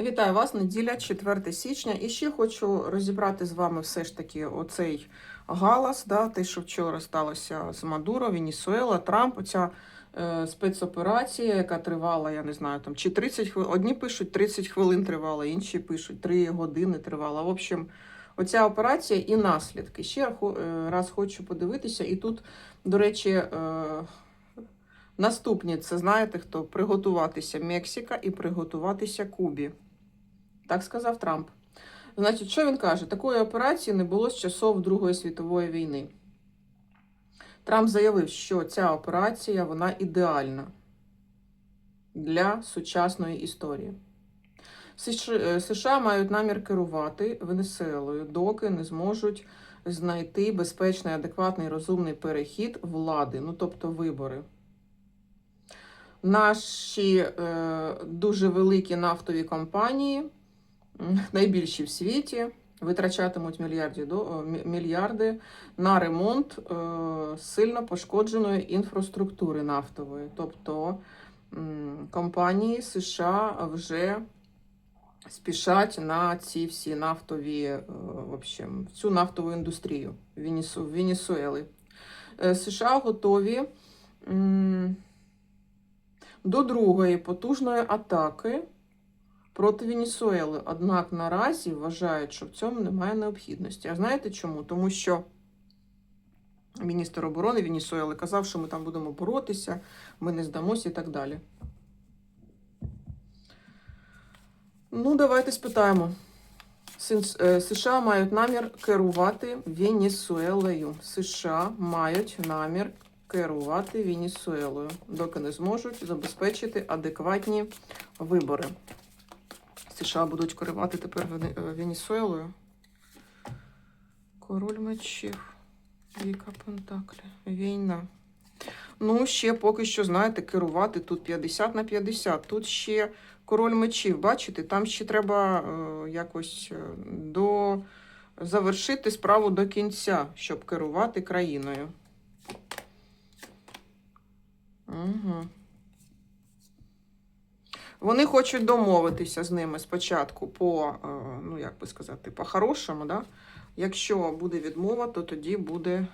Вітаю вас, неділя, 4 січня. І ще хочу розібрати з вами все ж таки оцей галас, да, те, що вчора сталося з Мадуро, Венесуела, Трамп, оця е, спецоперація, яка тривала, я не знаю, там чи 30 хвилин. Одні пишуть 30 хвилин тривала, інші пишуть 3 години тривала. В общем, оця операція і наслідки. Ще е, раз хочу подивитися. І тут, до речі, е, Наступні це знаєте хто? Приготуватися Мексика і приготуватися Кубі. Так сказав Трамп. Значить, що він каже? Такої операції не було з часов Другої світової війни. Трамп заявив, що ця операція вона ідеальна для сучасної історії. США е, мають намір керувати Венесуелою, доки не зможуть знайти безпечний, адекватний, розумний перехід влади, ну тобто вибори. Наші е, дуже великі нафтові компанії, найбільші в світі, витрачатимуть до, мільярди на ремонт е, сильно пошкодженої інфраструктури нафтової. Тобто компанії США вже спішать на ці всі нафтові, е, в общем, цю нафтову індустрію Венесу- Венесуели. Е, США готові. до другої потужної атаки проти Венесуели. Однак наразі вважають, що в цьому немає необхідності. А знаєте чому? Тому що міністр оборони Венесуели казав, що ми там будемо боротися, ми не здамося і так далі. Ну, давайте спитаємо. Е, США мають намір керувати Венесуелою. США мають намір керувати Венесуелою, доки не зможуть забезпечити адекватні вибори. США будуть керувати тепер е, Венесуелою. Король мечів. Віка Пентаклі. Війна. Ну, ще поки що, знаєте, керувати тут 50 на 50. Тут ще король мечів, бачите, там ще треба е, якось е, до... завершити справу до кінця, щоб керувати країною. Угу. Вони хочуть домовитися з ними спочатку по, е, ну як би сказати, по-хорошому, да? Якщо буде відмова, то тоді буде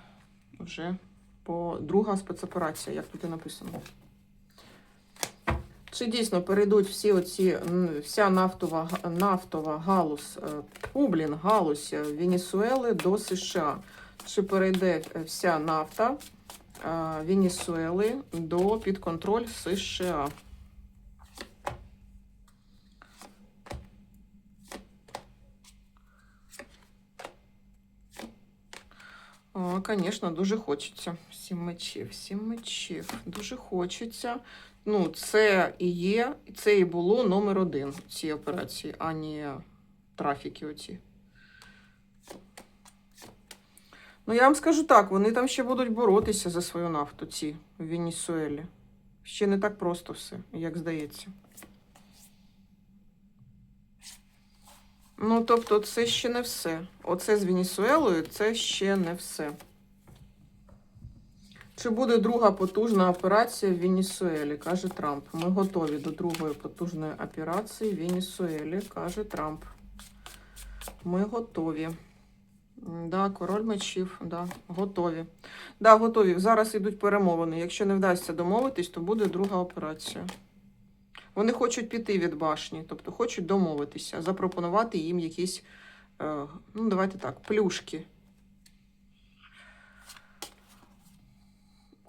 вже по друга спецоперація, як тут і написано. Чи дійсно перейдуть всі оці, вся нафтова, нафтова галузь, е, фу, блін, галузь Венесуели до США? Чи перейде е, вся нафта Венесуели до під контроль США? О, звісно, дуже хочеться. Сім мечів, сім мечів. Дуже хочеться. Ну, це і є, це і було номер один в цій операції, а не трафіки оці. Ну, я вам скажу так, вони там ще будуть боротися за свою нафту, ці в Венесуелі. Ще не так просто все, як здається. Ну, тобто, це ще не все. Оце з Венесуелою це ще не все. Чи буде друга потужна операція в Венесуелі, каже Трамп. Ми готові до другої потужної операції в Венесуелі, каже Трамп. Ми готові. Да, король мечів, да, готові. Да, готові. Зараз йдуть перемовини. Якщо не вдасться домовитись, то буде друга операція. Вони хочуть піти від башні, тобто хочуть домовитися, запропонувати їм якісь, е, ну, давайте так, плюшки.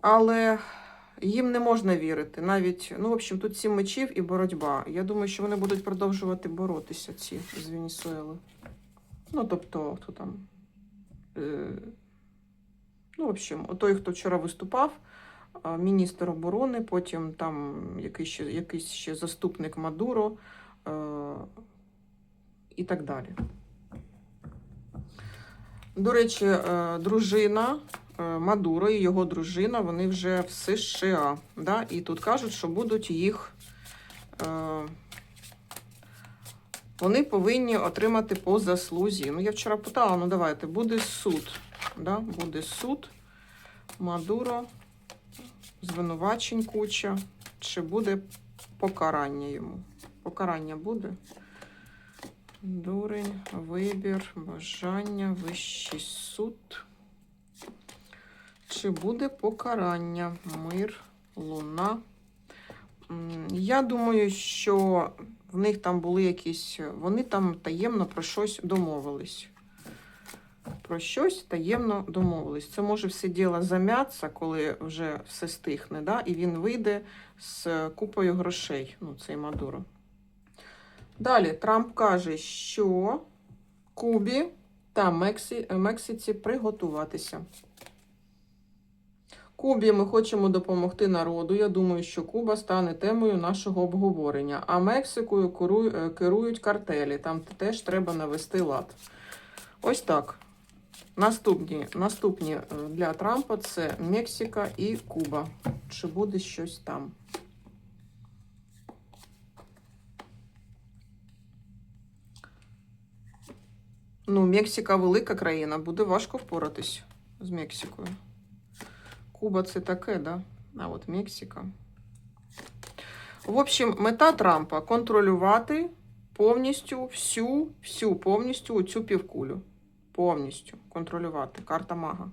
Але їм не можна вірити. Навіть, ну, в общем, тут сім мечів і боротьба. Я думаю, що вони будуть продовжувати боротися, ці з Венесуели. Ну, тобто, хто там. Е, ну, в общем, той, хто вчора виступав, міністр оборони, потім там якийсь ще, якийсь ще заступник Мадуро е, і так далі. До речі, е, дружина е, Мадуро і його дружина, вони вже в США. Да? І тут кажуть, що будуть їх. Вони повинні отримати по заслузі. Ну, я вчора питала, ну давайте, буде суд. Да? Буде суд Мадуро звинувачень куча, чи буде покарання йому. Покарання буде. Дурень, вибір, бажання, вищий суд. Чи буде покарання? Мир, луна. Я думаю, що в них там були якісь. Вони там таємно про щось домовились. Про щось таємно домовились. Це може все діло зам'ятися, коли вже все стихне, да? і він вийде з купою грошей. Ну, цей Мадуро. Далі Трамп каже, що Кубі та Мексі... Мексиці приготуватися. Кубі ми хочемо допомогти народу. Я думаю, що Куба стане темою нашого обговорення. А Мексикою е, керують картелі. Там теж треба навести лад. Ось так. Наступні, наступні е, для Трампа це Мексика і Куба. Чи буде щось там? Ну, Мексика велика країна, буде важко впоратись з Мексикою. Куба це таке, да? А от Мексика. В общем, мета Трампа контролювати повністю всю, всю повністю цю півкулю. Повністю контролювати. Карта мага.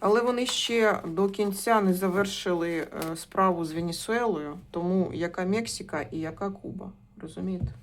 Але вони ще до кінця не завершили е, справу з Венесуелою, тому яка Мексика і яка Куба. Розумієте?